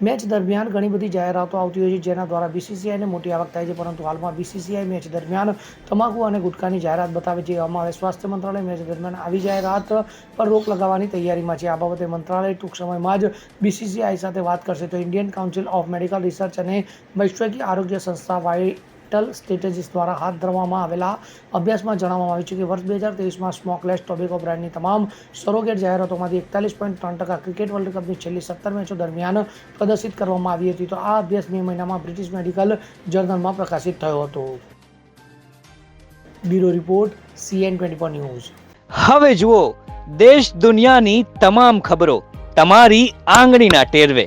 Match દરમિયાન ઘણી બધી જાહેરાતો આવતી હોય છે જેના દ્વારા બીસીસીઆઈને મોટી આવક થાય છે, પરંતુ હાલમાં બીસીસીઆઈ મેચ દરમિયાન તમાકુ અને ગુટખાની જાહેરાત બતાવે છે. અમારે સ્વાસ્થ્ય મંત્રાલય મેચ દરમિયાન આવી જાહેરાત પર રોક લગાવવાની તૈયારીમાં છે. આ બાબતે મંત્રાલય ટૂંક સમયમાં જ બીસીસીઆઈ સાથે વાત કરશે. તો Indian Council of Medical Research અને વૈશ્વિક આરોગ્ય સંસ્થા વાઇટલ સ્ટ્રેટેજીસ દ્વારા હાથ ધરવામાં આવેલા અભ્યાસમાં જણાવવામાં આવ્યું છે કે વર્ષ બે હજાર તેવીસમાં સ્મોકલેસ ટોબેકો બ્રાન્ડની તમામ સરોગેટ જાહેરાતોમાંથી એકતાલીસ પોઈન્ટ ત્રણ ટકા ક્રિકેટ વર્લ્ડ કપની છેલ્લી સત્તર મેચો દરમિયાન પ્રદર્શિત કરવામાં આવી હતી. તો આ અભ્યાસ મે મહિનામાં બ્રિટિશ મેડિકલ જર્નલમાં પ્રકાશિત થયો હતો. Bureau report CN twenty four news હવે જુઓ, દેશ દુનિયાની તમામ ખબરો તમારી આંગળીના ટેરવે.